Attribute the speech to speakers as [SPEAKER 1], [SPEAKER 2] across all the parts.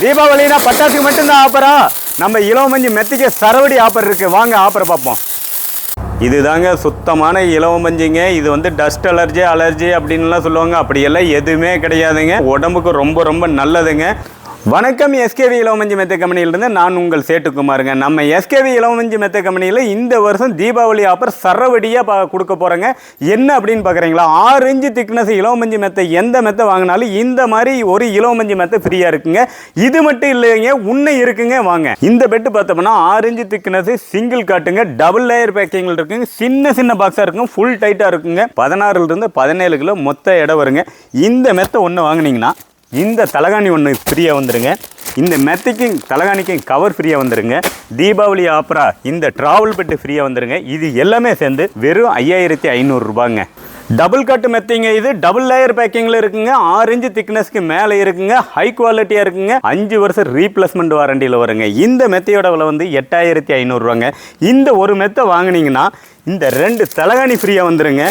[SPEAKER 1] தீபாவளினா பட்டாசுக்கு மட்டும்தான் ஆஃபரா நம்ம இளவமஞ்சி மெத்திக்க சரவடி ஆஃபர் இருக்குது வாங்க ஆஃபர் பார்ப்போம். இதுதாங்க சுத்தமான இலவமஞ்சிங்க இது வந்து டஸ்ட் அலர்ஜி அலர்ஜி அப்படின்லாம் சொல்லுவாங்க. அப்படியெல்லாம் எதுவுமே கிடையாதுங்க. உடம்புக்கு ரொம்ப ரொம்ப நல்லதுங்க. வணக்கம் எஸ்கேவி இளவமஞ்சி மெத்த கம்பெனியிலிருந்து நான் உங்கள் சேட்டுக்குமாருங்க. நம்ம எஸ்கேவி இளவமஞ்சி மெத்த கம்பெனியில் இந்த வருஷம் தீபாவளி ஆஃபர் சரவடியாக பா கொடுக்க போகிறேங்க என்ன அப்படின்னு பார்க்குறீங்களா ஆறு இன்ச்சு திக்னஸ் இளவமஞ்சி மெத்தை எந்த மெத்தை வாங்கினாலும் இந்த மாதிரி ஒரு இளவமஞ்சி மெத்தை ஃப்ரீயாக இருக்குங்க. இது மட்டும் இல்லைங்க உன்னை இருக்குங்க வாங்க. இந்த பெட்டு பார்த்தோம்னா ஆறு இன்ச்சு திக்னஸ் சிங்கிள் காட்டுங்க டபுள் லேயர் பேக்கிங்கில் இருக்குங்க. சின்ன சின்ன பாக்ஸாக இருக்கும் ஃபுல் டைட்டாக இருக்குங்க. பதினாறுலேருந்து பதினேழு கிலோ மொத்த இடம் வருங்க. இந்த மெத்தை ஒன்று வாங்குனீங்கன்னா இந்த தலகாணி ஒன்று ஃப்ரீயாக வந்துடுங்க இந்த மெத்தைக்கும் தலகாணிக்கும் கவர் ஃப்ரீயாக வந்துடுங்க தீபாவளி ஆப்பரா இந்த ட்ராவல் பெட்டு ஃப்ரீயாக வந்துடுங்க இது எல்லாமே சேர்ந்து வெறும் ஐயாயிரத்தி ஐநூறுரூபாங்க டபுள் கட்டு மெத்தைங்க இது. டபுள் லேயர் பேக்கிங்கில் இருக்குங்க. ஆறு இன்ச்சு திக்னஸ்க்கு மேலே இருக்குங்க. ஹை குவாலிட்டியாக இருக்குங்க. அஞ்சு வருஷம் ரீப்ளேஸ்மெண்ட் வாரண்டியில் வருங்க. இந்த மெத்தையோட விலை வந்து எட்டாயிரத்தி ஐநூறுரூவாங்க இந்த ஒரு மெத்தை வாங்குனீங்கன்னா இந்த ரெண்டு தலகாணி ஃப்ரீயாக வந்துடுங்க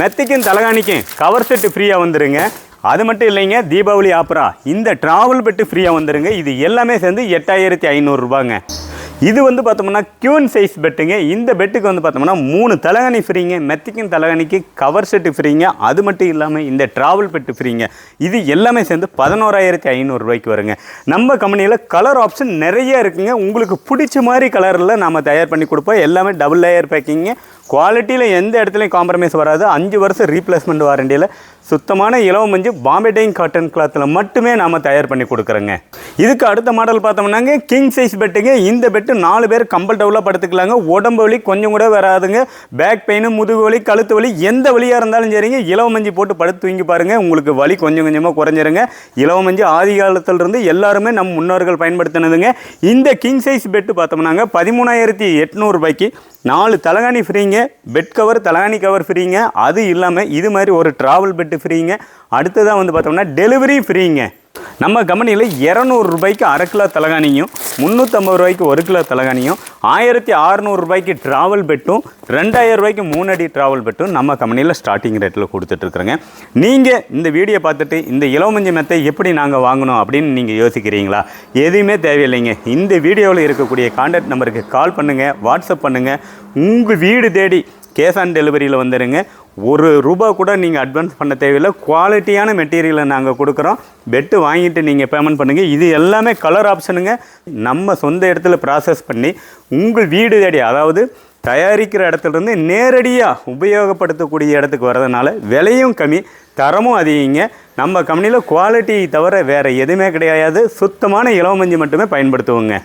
[SPEAKER 1] மெத்தைக்கும் தலகாணிக்கும் கவர் செட்டு ஃப்ரீயாக வந்துடுங்க அது மட்டும் இல்லைங்க தீபாவளி ஆப்பரா இந்த ட்ராவல் பெட்டு ஃப்ரீயாக வந்துடுங்க இது எல்லாமே சேர்ந்து எட்டாயிரத்தி ஐநூறுரூபாங்க இது வந்து பார்த்தோம்னா கியூன் சைஸ் பெட்டுங்க. இந்த பெட்டுக்கு வந்து பார்த்தோம்னா மூணு தலகணி ஃப்ரீங்க மெத்திக்கும் தலகணிக்கு கவர் செட்டு ஃப்ரீங்க அது மட்டும் இல்லாமல் இந்த ட்ராவல் பெட்டு ஃப்ரீங்க இது எல்லாமே சேர்ந்து பதினோராயிரத்தி ஐநூறுரூவாய்க்கு வருங்க. நம்ம கம்பெனியில் கலர் ஆப்ஷன் நிறைய இருக்குங்க. உங்களுக்கு பிடிச்ச மாதிரி கலரில் நம்ம தயார் பண்ணி கொடுப்போம். எல்லாமே டபுள் லேயர் பேக்கிங்க குவாலிட்டியில் எந்த இடத்துலையும் காம்ப்ரமைஸ் வராது. அஞ்சு வருஷம் ரீப்ளேஸ்மெண்ட் வாரண்டியில் சுத்தமான இலவ மஞ்சு பாம்பே டைங் காட்டன் கிளாத்தில் மட்டுமே நாம் தயார் பண்ணி கொடுக்குறோங்க. இதுக்கு அடுத்த மாடல் பார்த்தோம்னாங்க கிங் சைஸ் பெட்டுங்க இந்த பெட்டு நாலு பேர் கம்பல்டபுளாக படுத்துக்கலாங்க. உடம்பு வலி கொஞ்சம் கூட வராதுங்க. பேக் பெயின் முதுகு வலி கழுத்து வலி எந்த வலியாக இருந்தாலும் சரிங்க. இலவ மஞ்சு போட்டு படுத்து தூங்கி பாருங்கள் உங்களுக்கு வலி கொஞ்சம் கொஞ்சமாக குறைஞ்சிருங்க. இலவ மஞ்சு ஆதி காலத்திலிருந்து எல்லாருமே நம் முன்னோர்கள் பயன்படுத்தினதுங்க. இந்த கிங் சைஸ் பெட்டு பார்த்தோம்னாங்க பதிமூணாயிரத்தி எட்நூறுபாய்க்கு நாலு தலகாணி ஃப்ரீங்க பெட் கவர் தலகாணி கவர் ஃப்ரீங்க அது இல்லாமல் இது மாதிரி ஒரு ட்ராவல் பெட்டு ஃப்ரீங்க. அடுத்ததாக வந்து பார்த்தோம்னா டெலிவரி ஃப்ரீங்க. நம்ம கம்பெனியில் இரநூறுபாய்க்கு அரை கிலோ தலகாணியும் முந்நூற்றம்பது ரூபாய்க்கு ஒரு கிலோ தலகாணியும் ஆயிரத்தி அறநூறுபாய்க்கு ட்ராவல் பெட்டும் ரெண்டாயிரம் ரூபாய்க்கு மூணு அடி ட்ராவல் பெட்டும் நம்ம கம்பெனியில் ஸ்டார்டிங் ரேட்டில் கொடுத்துட்ருக்குறோங்க நீங்கள் இந்த வீடியோ பார்த்துட்டு இந்த இளவமஞ்சி மெத்தை எப்படி நாங்கள் வாங்கணும் அப்படின்னு நீங்கள் யோசிக்கிறீங்களா? எதுவுமே தேவையில்லைங்க. இந்த வீடியோவில் இருக்கக்கூடிய கான்டாக்ட் நம்பருக்கு கால் பண்ணுங்கள் வாட்ஸ்அப் பண்ணுங்கள் உங்கள் வீடு தேடி கேஷ் ஆன் டெலிவரியில் வந்துடுங்க ஒரு ரூபா கூட நீங்கள் அட்வான்ஸ் பண்ண தேவையில்லை. குவாலிட்டியான மெட்டீரியலை நாங்கள் கொடுக்குறோம். பெட்டு வாங்கிட்டு நீங்கள் பேமெண்ட் பண்ணுங்கள் இது எல்லாமே கலர் ஆப்ஷனுங்க நம்ம சொந்த இடத்துல ப்ராசஸ் பண்ணி உங்கள் வீடு தேடி அதாவது தயாரிக்கிற இடத்துலேருந்து நேரடியாக உபயோகப்படுத்தக்கூடிய இடத்துக்கு வர்றதுனால விலையும் கம்மி தரமும் அதிகங்க. நம்ம கம்பெனியில் குவாலிட்டி தவிர வேறு எதுவுமே கிடையாது. சுத்தமான இலவமஞ்சி மட்டுமே பயன்படுத்துவோங்க.